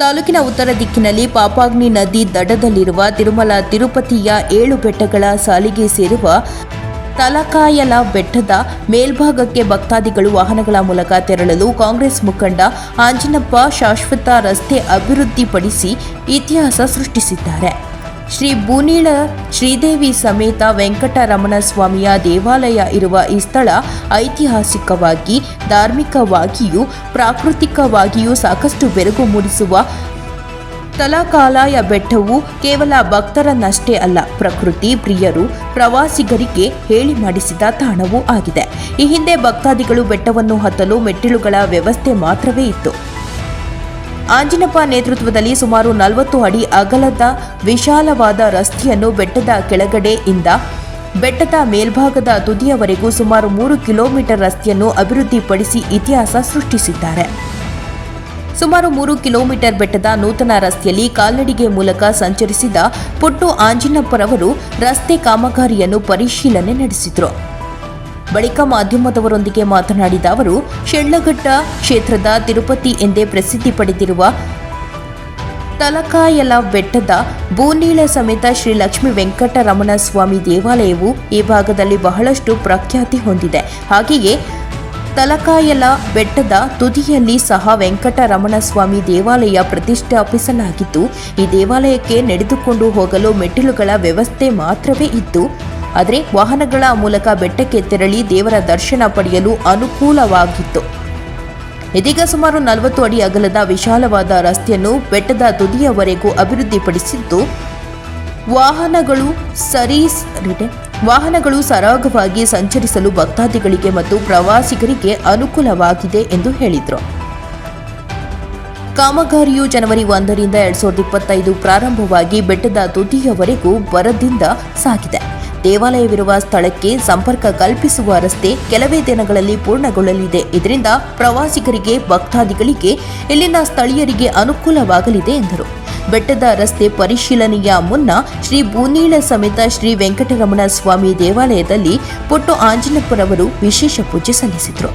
ತಾಲೂಕಿನ ಉತ್ತರ ದಿಕ್ಕಿನಲ್ಲಿ ಪಾಪಾಗ್ನಿ ನದಿ ದಡದಲ್ಲಿರುವ ತಿರುಮಲ ತಿರುಪತಿಯ ಏಳು ಬೆಟ್ಟಗಳ ಸಾಲಿಗೆ ಸೇರುವ ತಲಕಾಯಲ ಬೆಟ್ಟದ ಮೇಲ್ಭಾಗಕ್ಕೆ ಭಕ್ತಾದಿಗಳು ವಾಹನಗಳ ಮೂಲಕ ತೆರಳಲು ಕಾಂಗ್ರೆಸ್ ಮುಖಂಡ ಆಂಜನಪ್ಪ ಶಾಶ್ವತ ರಸ್ತೆ ಅಭಿವೃದ್ಧಿಪಡಿಸಿ ಇತಿಹಾಸ ಸೃಷ್ಟಿಸಿದ್ದಾರೆ. ಶ್ರೀ ಬೂನೀಳ ಶ್ರೀದೇವಿ ಸಮೇತ ವೆಂಕಟರಮಣ ಸ್ವಾಮಿಯ ದೇವಾಲಯ ಇರುವ ಈ ಸ್ಥಳ ಐತಿಹಾಸಿಕವಾಗಿ, ಧಾರ್ಮಿಕವಾಗಿಯೂ ಪ್ರಾಕೃತಿಕವಾಗಿಯೂ ಸಾಕಷ್ಟು ಬೆರಗು ಮೂಡಿಸುವ ತಲಕಾಲಾಯ ಬೆಟ್ಟವು ಕೇವಲ ಭಕ್ತರನ್ನಷ್ಟೇ ಅಲ್ಲ, ಪ್ರಕೃತಿ, ಪ್ರಿಯರು, ಪ್ರವಾಸಿಗರಿಗೆ ಹೇಳಿ ಮಾಡಿಸಿದ ತಾಣವೂ ಆಗಿದೆ. ಈ ಹಿಂದೆ ಭಕ್ತಾದಿಗಳು ಬೆಟ್ಟವನ್ನು ಹತ್ತಲು ಮೆಟ್ಟಿಲುಗಳ ವ್ಯವಸ್ಥೆ ಮಾತ್ರವೇ ಇತ್ತು. ಆಂಜಿನಪ್ಪ ನೇತೃತ್ವದಲ್ಲಿ ಸುಮಾರು ನಲವತ್ತು ಅಡಿ ಅಗಲದ ವಿಶಾಲವಾದ ರಸ್ತೆಯನ್ನು ಬೆಟ್ಟದ ಕೆಳಗಡೆಯಿಂದ ಬೆಟ್ಟದ ಮೇಲ್ಭಾಗದ ತುದಿಯವರೆಗೂ ಸುಮಾರು ಮೂರು ಕಿಲೋಮೀಟರ್ ರಸ್ತೆಯನ್ನು ಅಭಿವೃದ್ಧಿಪಡಿಸಿ ಇತಿಹಾಸ ಸೃಷ್ಟಿಸಿದ್ದಾರೆ. ಸುಮಾರು ಮೂರು ಕಿಲೋಮೀಟರ್ ಬೆಟ್ಟದ ನೂತನ ರಸ್ತೆಯಲ್ಲಿ ಕಾಲ್ನಡಿಗೆ ಮೂಲಕ ಸಂಚರಿಸಿದ ಪುಟ್ಟು ಆಂಜಿನಪ್ಪರವರು ರಸ್ತೆ ಕಾಮಗಾರಿಯನ್ನು ಪರಿಶೀಲನೆ ನಡೆಸಿದರು. ಬಳಿಕ ಮಾಧ್ಯಮದವರೊಂದಿಗೆ ಮಾತನಾಡಿದ ಅವರು, ಶೆಳ್ಳಘಟ್ಟ ಕ್ಷೇತ್ರದ ತಿರುಪತಿ ಎಂದೇ ಪ್ರಸಿದ್ಧಿ ಪಡೆದಿರುವ ತಲಕಾಯಲ ಬೆಟ್ಟದ ಬೂನೀಳ ಸಮೇತ ಶ್ರೀ ಲಕ್ಷ್ಮೀ ವೆಂಕಟರಮಣ ಸ್ವಾಮಿ ದೇವಾಲಯವು ಈ ಭಾಗದಲ್ಲಿ ಬಹಳಷ್ಟು ಪ್ರಖ್ಯಾತಿ ಹೊಂದಿದೆ. ಹಾಗೆಯೇ ತಲಕಾಯಲ ಬೆಟ್ಟದ ತುದಿಯಲ್ಲಿ ಸಹ ವೆಂಕಟರಮಣ ಸ್ವಾಮಿ ದೇವಾಲಯ ಪ್ರತಿಷ್ಠಾಪಿಸಲಾಗಿದ್ದು, ಈ ದೇವಾಲಯಕ್ಕೆ ನಡೆದುಕೊಂಡು ಹೋಗಲು ಮೆಟ್ಟಿಲುಗಳ ವ್ಯವಸ್ಥೆ ಮಾತ್ರವೇ ಇದ್ದು ಆದರೆ ವಾಹನಗಳ ಮೂಲಕ ಬೆಟ್ಟಕ್ಕೆ ತೆರಳಿ ದೇವರ ದರ್ಶನ ಪಡೆಯಲು ಅನುಕೂಲವಾಗಿತ್ತು. ಇದೀಗ ಸುಮಾರು ನಲವತ್ತು ಅಡಿ ಅಗಲದ ವಿಶಾಲವಾದ ರಸ್ತೆಯನ್ನು ಬೆಟ್ಟದ ತುದಿಯವರೆಗೂ ಅಭಿವೃದ್ಧಿಪಡಿಸಿದ್ದು, ವಾಹನಗಳು ಸರೀಸ್ ವಾಹನಗಳು ಸರಾಗವಾಗಿ ಸಂಚರಿಸಲು ಭಕ್ತಾದಿಗಳಿಗೆ ಮತ್ತು ಪ್ರವಾಸಿಗರಿಗೆ ಅನುಕೂಲವಾಗಿದೆ ಎಂದು ಹೇಳಿದರು. ಕಾಮಗಾರಿಯು ಜನವರಿ ಒಂದರಿಂದ ಎರಡ್ ಸಾವಿರದ ಇಪ್ಪತ್ತೈದು ಪ್ರಾರಂಭವಾಗಿ ಬೆಟ್ಟದ ತುದಿಯವರೆಗೂ ಬರದಿಂದ ಸಾಗಿದೆ. ದೇವಾಲಯವಿರುವ ಸ್ಥಳಕ್ಕೆ ಸಂಪರ್ಕ ಕಲ್ಪಿಸುವ ರಸ್ತೆ ಕೆಲವೇ ದಿನಗಳಲ್ಲಿ ಪೂರ್ಣಗೊಳ್ಳಲಿದೆ. ಇದರಿಂದ ಪ್ರವಾಸಿಗರಿಗೆ, ಭಕ್ತಾದಿಗಳಿಗೆ ಇಲ್ಲಿನ ಸ್ಥಳೀಯರಿಗೆ ಅನುಕೂಲವಾಗಲಿದೆ ಎಂದರು. ಬೆಟ್ಟದ ರಸ್ತೆ ಪರಿಶೀಲನೆಯ ಮುನ್ನ ಶ್ರೀ ಬೂನೀಳ ಸಮೇತ ಶ್ರೀ ವೆಂಕಟರಮಣ ಸ್ವಾಮಿ ದೇವಾಲಯದಲ್ಲಿ ಪುಟ್ಟು ಆಂಜನಪ್ಪರವರು ವಿಶೇಷ ಪೂಜೆ ಸಲ್ಲಿಸಿದರು.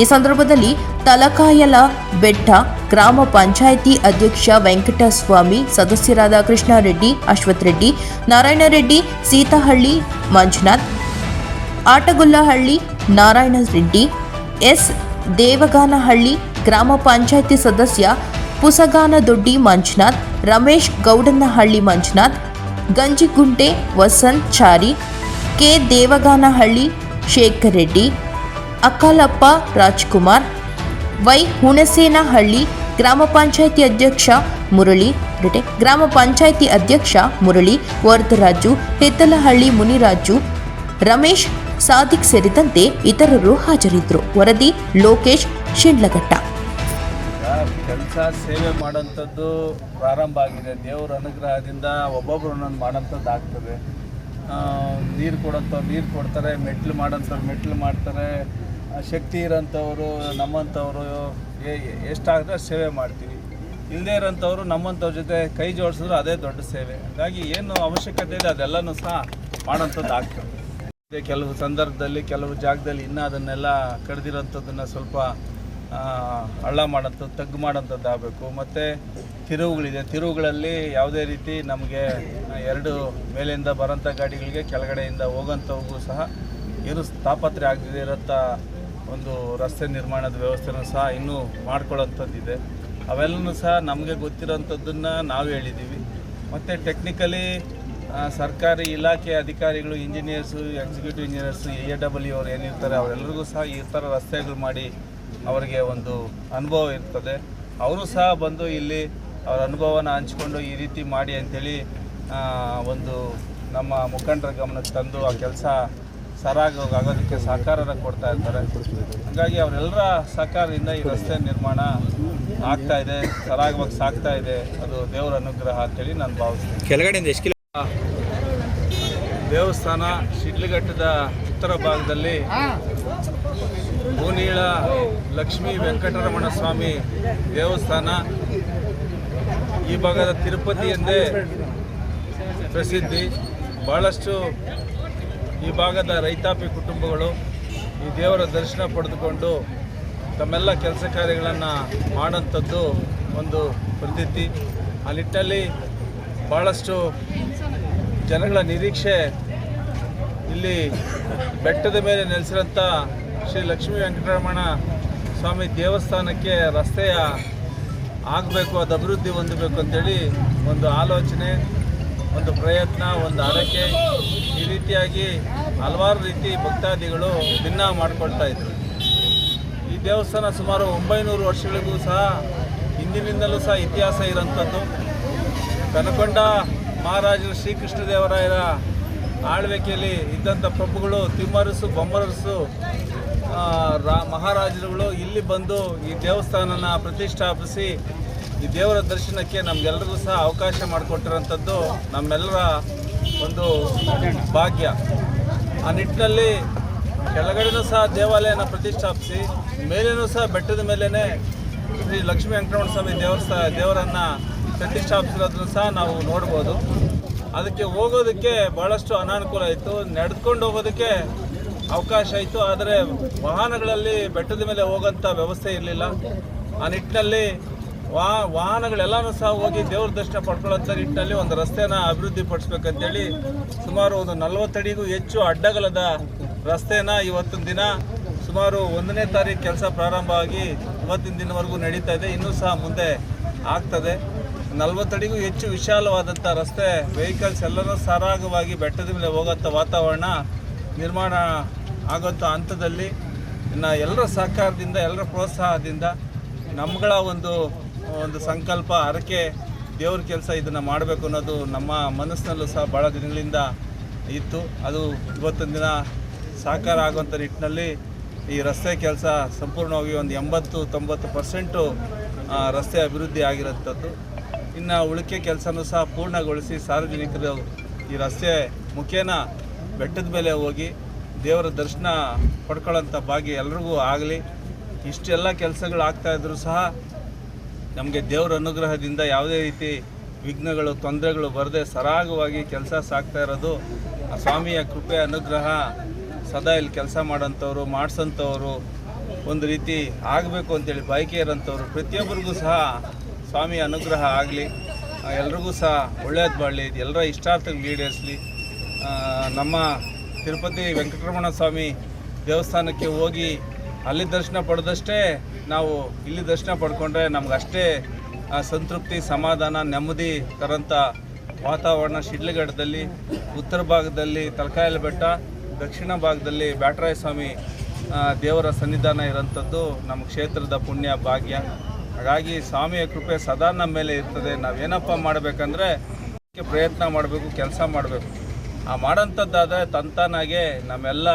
ಈ ಸಂದರ್ಭದಲ್ಲಿ ತಲಕಾಯಲ ಬೆಟ್ಟ ಗ್ರಾಮ ಪಂಚಾಯಿತಿ ಅಧ್ಯಕ್ಷ ವೆಂಕಟಸ್ವಾಮಿ, ಸದಸ್ಯರಾದ ಕೃಷ್ಣಾರೆಡ್ಡಿ, ಅಶ್ವಥ್ ರೆಡ್ಡಿ ನಾರಾಯಣ ರೆಡ್ಡಿ ಸೀತಹಳ್ಳಿ, ಮಂಜುನಾಥ್, ಆಟಗುಲ್ಲಹಳ್ಳಿ ನಾರಾಯಣ ರೆಡ್ಡಿ ಎಸ್. ದೇವಗಾನಹಳ್ಳಿ, ಗ್ರಾಮ ಪಂಚಾಯಿತಿ ಸದಸ್ಯ ಪುಸಗಾನದೊಡ್ಡಿ ಮಂಜುನಾಥ್, ರಮೇಶ್ ಗೌಡನಹಳ್ಳಿ ಮಂಜುನಾಥ್, ಗಂಜಿಗುಂಟೆ ವಸಂತ್ ಚಾರಿ, ಕೆ. ದೇವಗಾನಹಳ್ಳಿ ಶೇಖರ್ ರೆಡ್ಡಿ, ಅಕ್ಕಲಪ್ಪ ರಾಜ್ಕುಮಾರ್ ವೈ ಹುಣಸೇನಹಳ್ಳಿ ಗ್ರಾಮ ಪಂಚಾಯಿತಿ ಅಧ್ಯಕ್ಷ ಮುರಳಿ ಗ್ರಾಮ ಪಂಚಾಯಿತಿ ಅಧ್ಯಕ್ಷ ಮುರಳಿ, ವರದರಾಜು, ಹೆತ್ತಲಹಳ್ಳಿ ಮುನಿರಾಜು, ರಮೇಶ್ ಸಾದಿಕ್ ಸೇರಿದಂತೆ ಇತರರು ಹಾಜರಿದ್ದರು. ವರದಿ ಲೋಕೇಶ್ ಶಿಂಡ್ಲಘಟ್ಟ. ಕೆಲಸ ಸೇವೆ ಮಾಡುವಂಥದ್ದು ಪ್ರಾರಂಭ ಆಗಿದೆ. ದೇವರ ಅನುಗ್ರಹದಿಂದ ಒಬ್ಬೊಬ್ರು ಒಂದೊಂದು ಮಾಡೋಂಥದ್ದು ಆಗ್ತದೆ. ನೀರು ಕೊಡೋಂಥವ್ರು ನೀರು ಕೊಡ್ತಾರೆ, ಮೆಟ್ಲು ಮಾಡೋಂಥವ್ರು ಮೆಟ್ಲು ಮಾಡ್ತಾರೆ. ಶಕ್ತಿ ಇರೋಂಥವ್ರು, ನಮ್ಮಂಥವ್ರು ಅಷ್ಟು ಸೇವೆ ಮಾಡ್ತೀವಿ. ಇಲ್ಲದೇ ಇರೋಂಥವ್ರು, ನಮ್ಮಂಥವ್ರ ಜೊತೆ ಕೈ ಜೋಡಿಸಿದ್ರು ಅದೇ ದೊಡ್ಡ ಸೇವೆ. ಹಾಗಾಗಿ ಏನು ಅವಶ್ಯಕತೆ ಇದೆ ಅದೆಲ್ಲನೂ ಸಹ ಮಾಡೋಂಥದ್ದು ಆಗ್ತದೆ. ಕೆಲವು ಸಂದರ್ಭದಲ್ಲಿ, ಕೆಲವು ಜಾಗದಲ್ಲಿ ಇನ್ನೂ ಅದನ್ನೆಲ್ಲ ಕಡ್ದಿರೋಂಥದ್ದನ್ನು ಸ್ವಲ್ಪ ಹಳ್ಳ ಮಾಡೋಂಥದ್ದು, ತಗ್ಗು ಮಾಡೋಂಥದ್ದು ಆಗಬೇಕು. ಮತ್ತು ತಿರುವುಗಳಿದೆ. ತಿರುವುಗಳಲ್ಲಿ ಯಾವುದೇ ರೀತಿ ನಮಗೆ ಎರಡು ಮೇಲಿಂದ ಬರೋಂಥ ಗಾಡಿಗಳಿಗೆ ಕೆಳಗಡೆಯಿಂದ ಹೋಗೋಂಥವ್ಗೂ ಸಹ ಏನು ತಾಪತ್ರೆ ಆಗದಿರೋಂಥ ಒಂದು ರಸ್ತೆ ನಿರ್ಮಾಣದ ವ್ಯವಸ್ಥೆನೂ ಸಹ ಇನ್ನೂ ಮಾಡ್ಕೊಳ್ಳೋಂಥದ್ದಿದೆ ಅವೆಲ್ಲನೂ ಸಹ ನಮಗೆ ಗೊತ್ತಿರೋಂಥದ್ದನ್ನು ನಾವು ಹೇಳಿದ್ದೀವಿ ಮತ್ತು ಟೆಕ್ನಿಕಲಿ ಸರ್ಕಾರಿ ಇಲಾಖೆ ಅಧಿಕಾರಿಗಳು engineers executive engineers A W ಅವ್ರು ಏನಿರ್ತಾರೆ ಅವರೆಲ್ಲರಿಗೂ ಸಹ ಈ ಥರ ರಸ್ತೆಗಳು ಮಾಡಿ ಅವರಿಗೆ ಒಂದು ಅನುಭವ ಇರ್ತದೆ. ಅವರು ಸಹ ಬಂದು ಇಲ್ಲಿ ಅವರ ಅನುಭವನ ಹಂಚ್ಕೊಂಡು ಈ ರೀತಿ ಮಾಡಿ ಅಂಥೇಳಿ ಒಂದು ನಮ್ಮ ಮುಖಂಡರ ಗಮನಕ್ಕೆ ತಂದು ಆ ಕೆಲಸ ಸರಾಗ ಆಗೋದಕ್ಕೆ ಸಹಕಾರನ ಕೊಡ್ತಾ ಇರ್ತಾರೆ. ಹಾಗಾಗಿ ಅವರೆಲ್ಲರ ಸಹಕಾರದಿಂದ ಈ ರಸ್ತೆ ನಿರ್ಮಾಣ ಆಗ್ತಾ ಇದೆ ಸರಾಗವಾಗಿ ಸಾಗ್ತಾ ಇದೆ. ಅದು ದೇವರ ಅನುಗ್ರಹ ಅಂತೇಳಿ ನಾನು ಭಾವಿಸ್ತೀನಿ. ಕೆಳಗಡೆಯಿಂದ ಎಷ್ಟು ದೇವಸ್ಥಾನ ಶಿಡ್ಲಘಟ್ಟದ ಉತ್ತರ ಭಾಗದಲ್ಲಿ ಭೂನೀಳ ಲಕ್ಷ್ಮೀ ವೆಂಕಟರಮಣ ಸ್ವಾಮಿ ದೇವಸ್ಥಾನ. ಈ ಭಾಗದ ತಿರುಪತಿ ಎಂದೇ ಪ್ರಸಿದ್ಧಿ. ಭಾಳಷ್ಟು ಈ ಭಾಗದ ರೈತಾಪಿ ಕುಟುಂಬಗಳು ಈ ದೇವರ ದರ್ಶನ ಪಡೆದುಕೊಂಡು ತಮ್ಮೆಲ್ಲ ಕೆಲಸ ಕಾರ್ಯಗಳನ್ನು ಮಾಡೋಂಥದ್ದು ಒಂದು ಪ್ರತೀತಿ. ಆ ನಿಟ್ಟಲ್ಲಿ ಭಾಳಷ್ಟು ಜನಗಳ ನಿರೀಕ್ಷೆ ಇಲ್ಲಿ ಬೆಟ್ಟದ ಮೇಲೆ ನೆಲೆಸಿರೋಂಥ ಶ್ರೀ ಲಕ್ಷ್ಮೀ ವೆಂಕಟರಮಣ ಸ್ವಾಮಿ ದೇವಸ್ಥಾನಕ್ಕೆ ರಸ್ತೆಯ ಆಗಬೇಕು, ಅದು ಅಭಿವೃದ್ಧಿ ಹೊಂದಬೇಕು ಅಂತೇಳಿ ಒಂದು ಆಲೋಚನೆ, ಒಂದು ಪ್ರಯತ್ನ, ಒಂದು ಆರೈಕೆ ಈ ರೀತಿಯಾಗಿ ಹಲವಾರು ರೀತಿ ಭಕ್ತಾದಿಗಳು ಭಿನ್ನ ಮಾಡ್ಕೊಳ್ತಾ ಇದ್ರು. ಈ ದೇವಸ್ಥಾನ ಸುಮಾರು ಒಂಬೈನೂರು ವರ್ಷಗಳಿಗೂ ಸಹ ಹಿಂದಿನಿಂದಲೂ ಸಹ ಇತಿಹಾಸ ಇರೋಂಥದ್ದು ಕನಕೊಂಡ ಮಹಾರಾಜರು ಶ್ರೀಕೃಷ್ಣದೇವರಾಯರ ಆಳ್ವಿಕೆಯಲ್ಲಿ ಇದ್ದಂಥ ಪ್ರಭುಗಳು ತಿಮ್ಮರಸು, ಬೊಮ್ಮರಸು ರಾ, ಮಹಾರಾಜರುಗಳು ಇಲ್ಲಿ ಬಂದು ಈ ದೇವಸ್ಥಾನನ ಪ್ರತಿಷ್ಠಾಪಿಸಿ ಈ ದೇವರ ದರ್ಶನಕ್ಕೆ ನಮಗೆಲ್ಲರಿಗೂ ಸಹ ಅವಕಾಶ ಮಾಡಿಕೊಟ್ಟಿರೋಂಥದ್ದು ನಮ್ಮೆಲ್ಲರ ಒಂದು ಭಾಗ್ಯ. ಆ ನಿಟ್ಟಿನಲ್ಲಿ ಕೆಳಗಡೆನೂ ಸಹ ದೇವಾಲಯನ ಪ್ರತಿಷ್ಠಾಪಿಸಿ, ಮೇಲೇನೂ ಸಹ ಬೆಟ್ಟದ ಮೇಲೇ ಶ್ರೀ ಲಕ್ಷ್ಮೀ ವೆಂಕಟರಮಣ ಸ್ವಾಮಿ ದೇವಸ್ಥಾನ ದೇವರನ್ನು ಪ್ರತಿಷ್ಠಾಪಿಸಿರೋದನ್ನು ಸಹ ನಾವು ನೋಡ್ಬೋದು. ಅದಕ್ಕೆ ಹೋಗೋದಕ್ಕೆ ಭಾಳಷ್ಟು ಅನಾನುಕೂಲ ಇತ್ತು. ನಡೆದುಕೊಂಡು ಹೋಗೋದಕ್ಕೆ ಅವಕಾಶ ಇತ್ತು. ಆದರೆ ವಾಹನಗಳಲ್ಲಿ ಬೆಟ್ಟದ ಮೇಲೆ ಹೋಗೋಂಥ ವ್ಯವಸ್ಥೆ ಇರಲಿಲ್ಲ. ಆ ನಿಟ್ಟಿನಲ್ಲಿ ವಾ ವಾಹನಗಳೆಲ್ಲನೂ ಸಹ ಹೋಗಿ ದೇವ್ರ ದರ್ಶನ ಪಡ್ಕೊಳ್ಳೋಂಥ ನಿಟ್ಟಿನಲ್ಲಿ ಒಂದು ರಸ್ತೆನ ಅಭಿವೃದ್ಧಿ ಪಡಿಸ್ಬೇಕಂತೇಳಿ ಸುಮಾರು ಒಂದು ನಲವತ್ತಡಿಗೂ ಹೆಚ್ಚು ಅಡ್ಡಗಲದ ರಸ್ತೆನ ಇವತ್ತಿನ ದಿನ ಸುಮಾರು ಒಂದನೇ ತಾರೀಕು ಕೆಲಸ ಪ್ರಾರಂಭ ಆಗಿ ಇವತ್ತಿನ ದಿನವರೆಗೂ ನಡೀತಾ ಇದೆ. ಇನ್ನೂ ಸಹ ಮುಂದೆ ಆಗ್ತದೆ. ನಲವತ್ತಡಿಗೂ ಹೆಚ್ಚು ವಿಶಾಲವಾದಂಥ ರಸ್ತೆ ವೆಹಿಕಲ್ಸ್ ಎಲ್ಲರೂ ಸರಾಗವಾಗಿ ಬೆಟ್ಟದ ಮೇಲೆ ಹೋಗೋಂಥ ವಾತಾವರಣ ನಿರ್ಮಾಣ ಆಗೋಂಥ ಹಂತದಲ್ಲಿ ಇನ್ನು ಎಲ್ಲರ ಸಹಕಾರದಿಂದ, ಎಲ್ಲರ ಪ್ರೋತ್ಸಾಹದಿಂದ ನಮ್ಗಳ ಒಂದು ಒಂದು ಸಂಕಲ್ಪ ಹರಕೆ ದೇವ್ರ ಕೆಲಸ ಇದನ್ನು ಮಾಡಬೇಕು ಅನ್ನೋದು ನಮ್ಮ ಮನಸ್ಸಿನಲ್ಲೂ ಸಹ ಭಾಳ ದಿನಗಳಿಂದ ಇತ್ತು. ಅದು ಇವತ್ತೊಂದು ದಿನ ಸಾಕಾರ ಆಗುವಂಥ ನಿಟ್ಟಿನಲ್ಲಿ ಈ ರಸ್ತೆ ಕೆಲಸ ಸಂಪೂರ್ಣವಾಗಿ ಒಂದು ಎಂಬತ್ತು, ತೊಂಬತ್ತು ಪರ್ಸೆಂಟು ರಸ್ತೆ ಅಭಿವೃದ್ಧಿ ಆಗಿರೋಂಥದ್ದು ಇನ್ನು ಉಳಿಕೆ ಕೆಲಸನೂ ಸಹ ಪೂರ್ಣಗೊಳಿಸಿ ಸಾರ್ವಜನಿಕರು ಈ ರಸ್ತೆ ಮುಖೇನ ಬೆಟ್ಟದ ಮೇಲೆ ಹೋಗಿ ದೇವರ ದರ್ಶನ ಪಡ್ಕೊಳ್ಳೋಂಥ ಭಾಗ್ಯ ಎಲ್ರಿಗೂ ಆಗಲಿ. ಇಷ್ಟೆಲ್ಲ ಕೆಲಸಗಳು ಆಗ್ತಾಯಿದ್ರು ಸಹ ನಮಗೆ ದೇವರ ಅನುಗ್ರಹದಿಂದ ಯಾವುದೇ ರೀತಿ ವಿಘ್ನಗಳು, ತೊಂದರೆಗಳು ಬರದೆ ಸರಾಗವಾಗಿ ಕೆಲಸ ಸಾಗ್ತಾ ಇರೋದು ಆ ಸ್ವಾಮಿಯ ಕೃಪೆ, ಅನುಗ್ರಹ, ಸದಾ ಇಲ್ಲಿ ಕೆಲಸ ಮಾಡೋಂಥವ್ರು, ಮಾಡಿಸೋಂಥವ್ರು, ಒಂದು ರೀತಿ ಆಗಬೇಕು ಅಂತೇಳಿ ಬಯಕೆ ಇರೋಂಥವ್ರು ಪ್ರತಿಯೊಬ್ಬರಿಗೂ ಸಹ ಸ್ವಾಮಿಯ ಅನುಗ್ರಹ ಆಗಲಿ ಎಲ್ರಿಗೂ ಸಹ ಒಳ್ಳೆಯದು ಮಾಡಲಿ ಎಲ್ಲರ ಇಷ್ಟಾರ್ಥಕ್ಕೆ ಈಡೇರಿಸಲಿ ನಮ್ಮ ತಿರುಪತಿ ವೆಂಕಟರಮಣ ಸ್ವಾಮಿ ದೇವಸ್ಥಾನಕ್ಕೆ ಹೋಗಿ ಅಲ್ಲಿ ದರ್ಶನ ಪಡೆದಷ್ಟೇ ನಾವು ಇಲ್ಲಿ ದರ್ಶನ ಪಡ್ಕೊಂಡ್ರೆ ನಮ್ಗೆ ಅಷ್ಟೇ ಸಂತೃಪ್ತಿ, ಸಮಾಧಾನ, ನೆಮ್ಮದಿ ತರಂಥ ವಾತಾವರಣ ಶಿಡ್ಲಘಟ್ಟದಲ್ಲಿ, ಉತ್ತರ ಭಾಗದಲ್ಲಿ ತಲಕಾಯಲ ಬೆಟ್ಟ, ದಕ್ಷಿಣ ಭಾಗದಲ್ಲಿ ಬ್ಯಾಟರಾಯ ಸ್ವಾಮಿ ದೇವರ ಸನ್ನಿಧಾನ ಇರೋಂಥದ್ದು ನಮ್ಮ ಕ್ಷೇತ್ರದ ಪುಣ್ಯ, ಭಾಗ್ಯ. ಹಾಗಾಗಿ ಸ್ವಾಮಿಯ ಕೃಪೆ ಸದಾ ನಮ್ಮ ಮೇಲೆ ಇರ್ತದೆ. ನಾವೇನಪ್ಪ ಮಾಡಬೇಕಂದ್ರೆ ಪ್ರಯತ್ನ ಮಾಡಬೇಕು, ಕೆಲಸ ಮಾಡಬೇಕು. ಆ ಮಾಡೋಂಥದ್ದಾದರೆ ತಂತಾನಾಗೆ ನಮ್ಮೆಲ್ಲ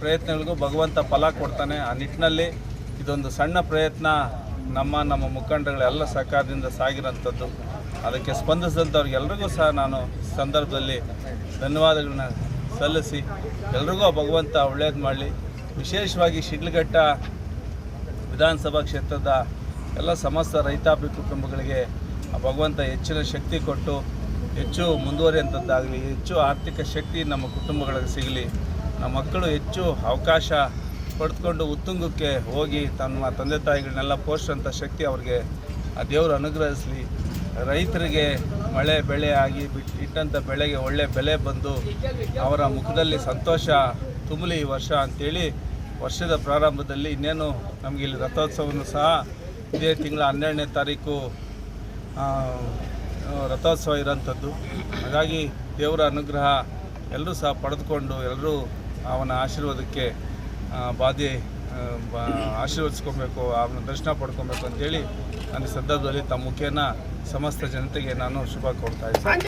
ಪ್ರಯತ್ನಗಳಿಗೂ ಭಗವಂತ ಫಲ ಕೊಡ್ತಾನೆ. ಆ ನಿಟ್ಟಿನಲ್ಲಿ ಇದೊಂದು ಸಣ್ಣ ಪ್ರಯತ್ನ ನಮ್ಮ ನಮ್ಮ ಮುಖಂಡಗಳೆಲ್ಲ ಸಹಕಾರದಿಂದ ಸಾಗಿರೋಂಥದ್ದು ಅದಕ್ಕೆ ಸ್ಪಂದಿಸಿದಂಥವ್ರಿಗೆಲ್ರಿಗೂ ಸಹ ನಾನು ಸಂದರ್ಭದಲ್ಲಿ ಧನ್ಯವಾದಗಳನ್ನ ಸಲ್ಲಿಸಿ, ಎಲ್ರಿಗೂ ಭಗವಂತ ಒಳ್ಳೇದು ಮಾಡಲಿ. ವಿಶೇಷವಾಗಿ ಶಿಡ್ಲಘಟ್ಟ ವಿಧಾನಸಭಾ ಕ್ಷೇತ್ರದ ಎಲ್ಲ ಸಮಸ್ತ ರೈತಾಪಿ ಕುಟುಂಬಗಳಿಗೆ ಭಗವಂತ ಹೆಚ್ಚಿನ ಶಕ್ತಿ ಕೊಟ್ಟು, ಹೆಚ್ಚು ಮುಂದುವರಿಯಂಥದ್ದಾಗಲಿ, ಹೆಚ್ಚು ಆರ್ಥಿಕ ಶಕ್ತಿ ನಮ್ಮ ಕುಟುಂಬಗಳಿಗೆ ಸಿಗಲಿ. ನಮ್ಮ ಮಕ್ಕಳು ಹೆಚ್ಚು ಅವಕಾಶ ಪಡೆದುಕೊಂಡು ಉತ್ತುಂಗಕ್ಕೆ ಹೋಗಿ ತಮ್ಮ ತಂದೆ ತಾಯಿಗಳನ್ನೆಲ್ಲ ಪೋಷಿಸೋಂಥ ಶಕ್ತಿ ಅವ್ರಿಗೆ ಆ ದೇವರು ಅನುಗ್ರಹಿಸಲಿ. ರೈತರಿಗೆ ಮಳೆ ಬೆಳೆ ಆಗಿ ಬಿಟ್ಟು ಇಟ್ಟಂಥ ಬೆಳೆಗೆ ಒಳ್ಳೆ ಬೆಲೆ ಬಂದು ಅವರ ಮುಖದಲ್ಲಿ ಸಂತೋಷ ತುಂಬಲಿ ಈ ವರ್ಷ ಅಂಥೇಳಿ ವರ್ಷದ ಪ್ರಾರಂಭದಲ್ಲಿ ಇನ್ನೇನು ನಮಗೆ ಇಲ್ಲಿ ರಥೋತ್ಸವನು ಸಹ ಇದೇ ತಿಂಗಳ ಹನ್ನೆರಡನೇ ತಾರೀಕು ರಥೋತ್ಸವ ಇರೋಂಥದ್ದು. ಹಾಗಾಗಿ ದೇವರ ಅನುಗ್ರಹ ಎಲ್ಲರೂ ಸಹ ಪಡೆದುಕೊಂಡು ಎಲ್ಲರೂ ಅವನ ಆಶೀರ್ವಾದಕ್ಕೆ ಬಾಧೆ ಆಶೀರ್ವದಿಸ್ಕೊಬೇಕು, ಅವನ ದರ್ಶನ ಪಡ್ಕೊಬೇಕು ಅಂತೇಳಿ ನನ್ನ ಸಂದರ್ಭದಲ್ಲಿ ತಮ್ಮ ಮುಖೇನ ಸಮಸ್ತ ಜನತೆಗೆ ನಾನು ಶುಭ ಕೊಡ್ತಾ ಇದ್ದೀನಿ.